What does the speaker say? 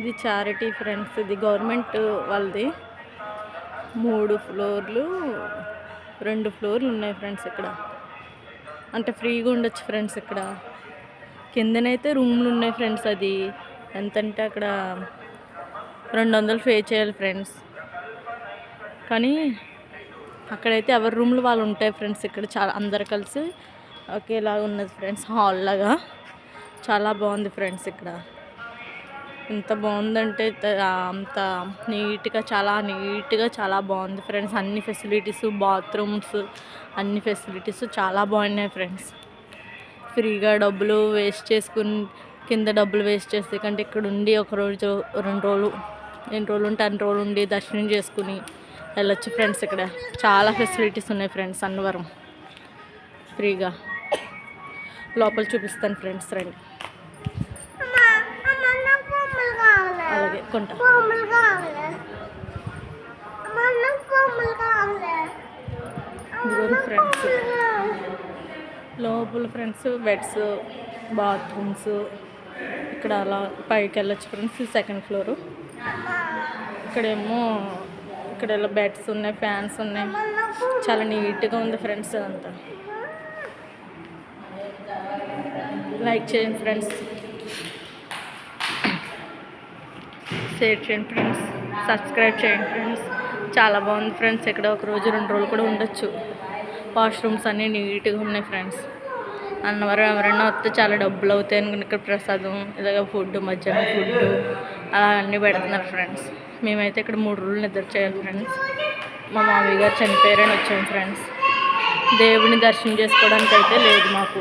ఇది charity friends ఇది government వాళ్ళది. మూడు ఫ్లోర్లు రెండు ఫ్లోర్లు ఉన్నాయి ఫ్రెండ్స్ ఇక్కడ. అంటే ఫ్రీగా ఉండొచ్చు ఫ్రెండ్స్ ఇక్కడ. కిందనైతే రూమ్లు ఉన్నాయి ఫ్రెండ్స్ అది. ఎంతంటే అక్కడ రెండు వందలు పే చేయాలి ఫ్రెండ్స్ కానీ అక్కడైతే ఎవరి రూమ్లు వాళ్ళు ఉంటాయి ఫ్రెండ్స్ ఇక్కడ. చాలా అందరు కలిసి ఒకేలాగా ఉన్నది ఫ్రెండ్స్ హాల్ లాగా. చాలా బాగుంది ఫ్రెండ్స్ ఇక్కడ. ఎంత బాగుందంటే అంత నీట్గా చాలా నీట్గా చాలా బాగుంది ఫ్రెండ్స్. అన్ని ఫెసిలిటీస్ బాత్రూమ్స్ అన్ని ఫెసిలిటీస్ చాలా బాగున్నాయి ఫ్రెండ్స్. ఫ్రీగా డబ్బులు వేస్ట్ చేసుకుని కింద డబ్బులు వేస్ట్ చేస్తే కంటే ఇక్కడ ఉండి ఒక రోజు రెండు రోజులు ఎన్ని రోజులు ఉంటే అన్ని రోజులు ఉండి దర్శనం చేసుకుని వెళ్ళొచ్చు ఫ్రెండ్స్ ఇక్కడ. చాలా ఫెసిలిటీస్ ఉన్నాయి ఫ్రెండ్స్ అన్నవరం ఫ్రీగా. లోపల చూపిస్తాను ఫ్రెండ్స్ రండి. ఇదిగోండి ఫ్రెండ్స్ లోపల ఫ్రెండ్స్ బెడ్స్ బాత్రూమ్స్ ఇక్కడ అలా పైకి వెళ్ళొచ్చు ఫ్రెండ్స్ సెకండ్ ఫ్లోరు ఇక్కడేమో ఇక్కడ ఇలా బెడ్స్ ఉన్నాయి ఫ్యాన్స్ ఉన్నాయి. చాలా నీట్గా ఉంది ఫ్రెండ్స్ అదంతా లైక్ చేయండి ఫ్రెండ్స్ షేర్ చేయండి ఫ్రెండ్స్. సబ్స్క్రైబ్ చేయండి ఫ్రెండ్స్. చాలా బాగుంది ఫ్రెండ్స్. ఇక్కడ ఒక రోజు రెండు రోజులు కూడా ఉండొచ్చు. వాష్రూమ్స్ అన్నీ నీట్గా ఉన్నాయి ఫ్రెండ్స్. అన్నవరం ఎవరైనా వస్తే చాలా డబ్బులు అవుతాయి అనుకుని ఇక్కడ ప్రసాదం ఇలాగ ఫుడ్ మధ్యాహ్నం ఫుడ్ అలా అన్నీ పెడుతున్నారు ఫ్రెండ్స్. మేమైతే ఇక్కడ మూడు రోజులు నిద్ర చేయాలి ఫ్రెండ్స్. మా మామయ్య గారు చనిపోయారని వచ్చాము ఫ్రెండ్స్. దేవుడిని దర్శనం చేసుకోవడానికి అయితే లేదు మాకు.